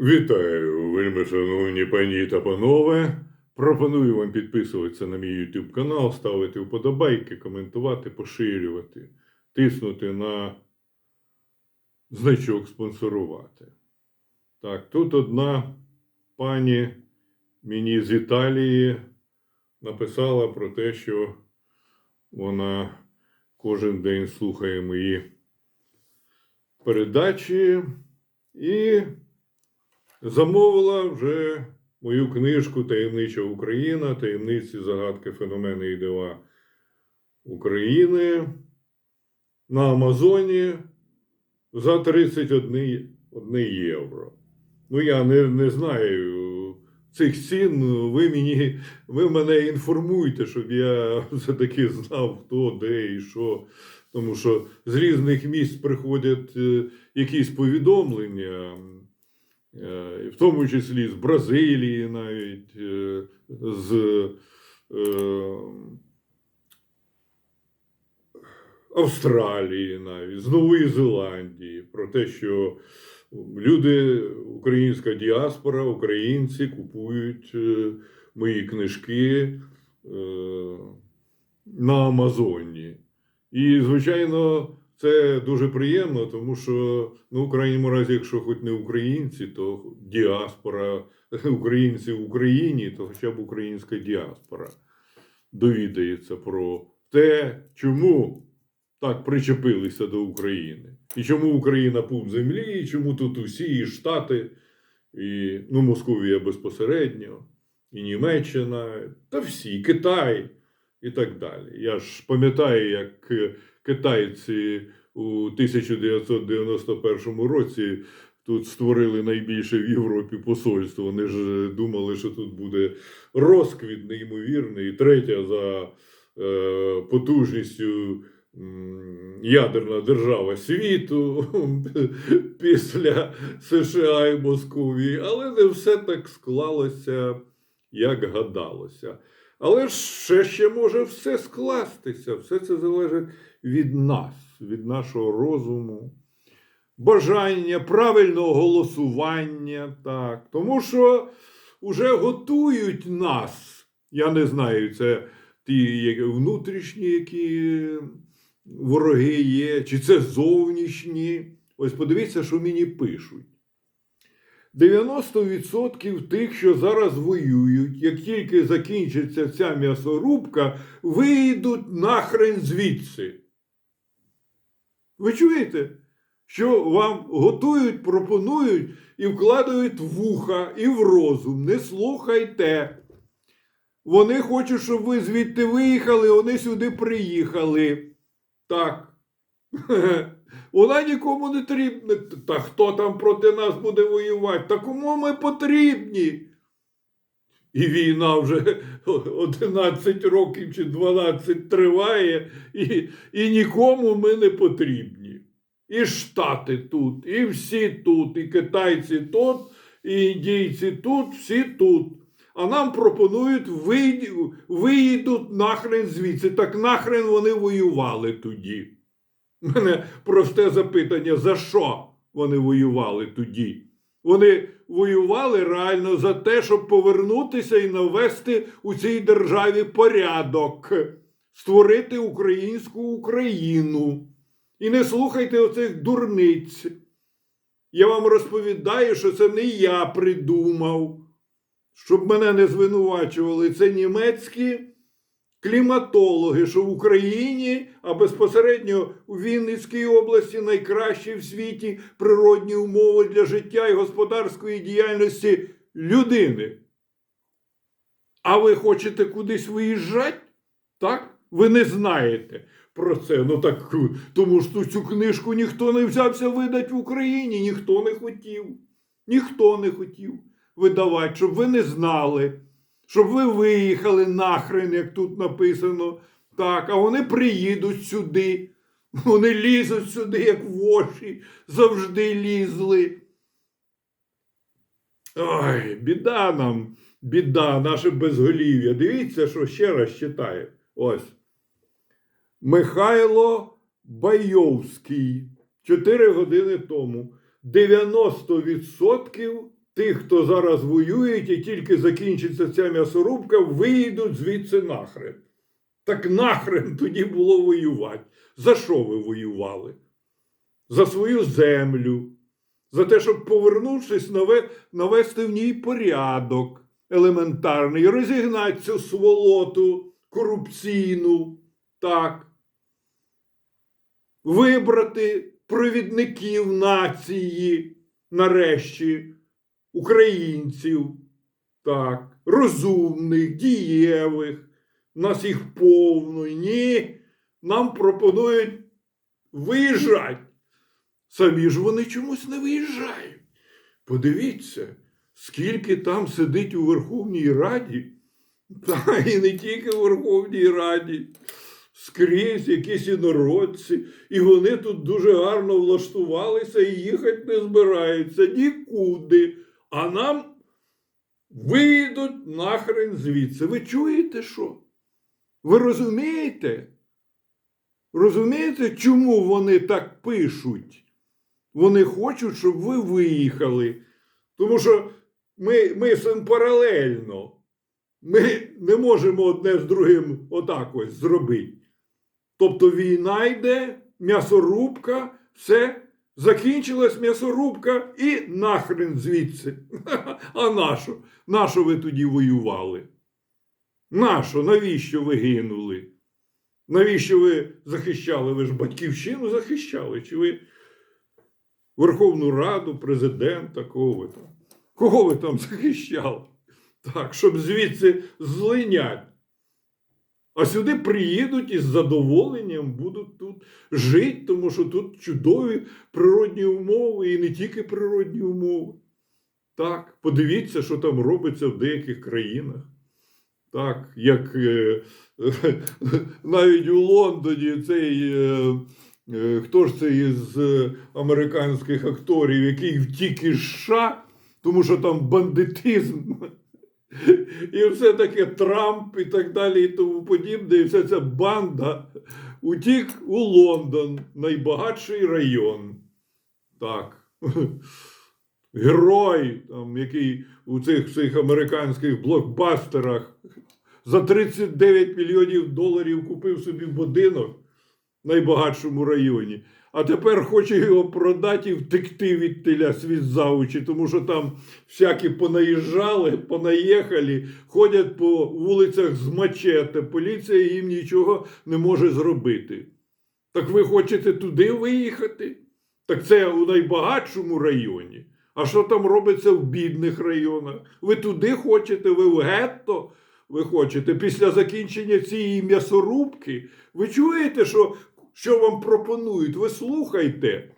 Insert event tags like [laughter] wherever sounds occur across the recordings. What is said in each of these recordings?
Вітаю, вельми шановні пані та панове. Пропоную вам підписуватися на мій YouTube канал, ставити вподобайки, коментувати, поширювати, тиснути на значок спонсорувати. Так, тут одна пані мені з Італії написала про те, що вона кожен день слухає мої передачі і замовила вже мою книжку Таємнича Україна, таємниці, загадки, феномени і дива України на Амазоні за 31 одне євро. Ну, я не, не знаю цих цін. Ви мені ви мене інформуйте, щоб я [laughs] все-таки знав, хто, де і що. Тому що з різних місць приходять е, якісь повідомлення. Е, в тому числі з Бразилії навіть, е, з е, Австралії навіть, з Нової Зеландії, про те, що люди, українська діаспора, українці купують мої книжки на Амазоні. І, звичайно, це дуже приємно, тому що, ну, в крайньому разі, якщо хоч не українці, то діаспора [laughs] українці в Україні, то хоча б українська діаспора довідається про те, чому так причепилися до України. І чому Україна пуп землі, і чому тут усі і Штати, і ну, Московія безпосередньо, і Німеччина, та всі, Китай і так далі. Я ж пам'ятаю, як е, китайці у 1991 році тут створили найбільше в Європі посольство. Вони ж думали, що тут буде розквіт неймовірний, третя за е, потужністю. Ядерна держава світу [laughs] після США і Московії, але не все так склалося, як гадалося. Але ще ще може все скластися. Все це залежить від нас, від нашого розуму, бажання, правильного голосування. Так. Тому що вже готують нас. Я не знаю, це ті внутрішні, які вороги є, чи це зовнішні. Ось подивіться, що мені пишуть. 90% тих, що зараз воюють, як тільки закінчиться ця м'ясорубка, вийдуть нахрен звідси. Ви чуєте? Що вам готують, пропонують і вкладають в вуха і в розум. Не слухайте. Вони хочуть, щоб ви звідти виїхали, вони сюди приїхали. Так. [laughs] Вона нікому не потрібна. Та хто там проти нас буде воювати? Та кому ми потрібні? І війна вже [laughs] 11 років чи 12 триває, і, і нікому ми не потрібні. І Штати тут, і всі тут, і китайці тут, і індійці тут, всі тут. А нам пропонують виїдуть нахрен звідси. Так нахрен вони воювали тоді. У мене просте запитання: за що вони воювали тоді? Вони воювали реально за те, щоб повернутися і навести у цій державі порядок, створити українську Україну. І не слухайте оцих дурниць. Я вам розповідаю, що це не я придумав, щоб мене не звинувачували. Це німецькі кліматологи, що в Україні, а безпосередньо у Вінницькій області найкращі в світі природні умови для життя і господарської діяльності людини. А ви хочете кудись виїжджати? Так? Ви не знаєте про це. Ну так тому що цю книжку ніхто не взявся видати в Україні, ніхто не хотів. Ніхто не хотів видавати, щоб ви не знали щоб ви виїхали нахрен, як тут написано. Так, а вони приїдуть сюди. Вони лізуть сюди, як воші, завжди лізли. Ой, біда нам, біда, наше безголів'я. Дивіться, що ще раз читає. Ось. Михайло Байовський. Чотири години тому. 90% тих, хто зараз воюють, і тільки закінчиться ця м'ясорубка, вийдуть звідси нахрен. Так нахрен тоді було воювати. За що ви воювали? За свою землю, за те, щоб, повернувшись, наве- навести в ній порядок елементарний, розігнати цю сволоту корупційну, так. Вибрати провідників нації, нарешті, українців, так, розумних, дієвих, нас їх повно. Ні, нам пропонують виїжджати. Самі ж вони чомусь не виїжджають. Подивіться, скільки там сидить у Верховній Раді, та і не тільки у Верховній Раді, скрізь якісь інородці, і вони тут дуже гарно влаштувалися і їхати не збираються нікуди. А нам вийдуть нахрен звідси. Ви чуєте що? Ви розумієте? Розумієте, чому вони так пишуть? Вони хочуть, щоб ви виїхали. Тому що ми мислимо паралельно. Ми не можемо одне з другим отак ось зробити. Тобто війна йде, м'ясорубка, все, закінчилась м'ясорубка і нахрен звідси. [laughs] А нащо? Нащо ви тоді воювали? Нащо? Навіщо ви гинули? Навіщо ви захищали? Ви ж батьківщину захищали? Чи ви Верховну Раду, президента, кого ви там? Кого ви там [laughs] захищали? Так, щоб звідси злинять. А сюди приїдуть і з задоволенням будуть тут жити, тому що тут чудові природні умови і не тільки природні умови. Так, подивіться, що там робиться в деяких країнах. Так, як е, [laughs] навіть у Лондоні цей. Е, е, хто ж це із е, американських акторів, який втік із США, тому що там бандитизм. І все таке Трамп і так далі, і тому подібне, і вся ця банда утік у Лондон, найбагатший район. Так. Герой, там, який у цих всіх американських блокбастерах за 39 мільйонів доларів купив собі будинок в найбагатшому районі. А тепер хоче його продати і втекти від теля світ завучі, тому що там всякі понаїжджали, понаїхали, ходять по вулицях з мачете. Поліція їм нічого не може зробити. Так ви хочете туди виїхати? Так це у найбагатшому районі. А що там робиться в бідних районах? Ви туди хочете, ви в гетто ви хочете після закінчення цієї м'ясорубки? Ви чуєте, що, що вам пропонують? Ви слухайте,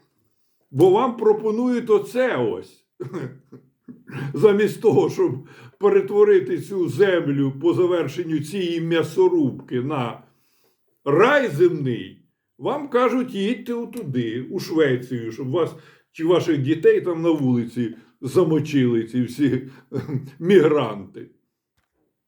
бо вам пропонують оце ось. [laughs] Замість того, щоб перетворити цю землю по завершенню цієї м'ясорубки на рай земний, вам кажуть, їдьте туди, у Швецію, щоб вас чи ваших дітей там на вулиці замочили ці всі [laughs] мігранти.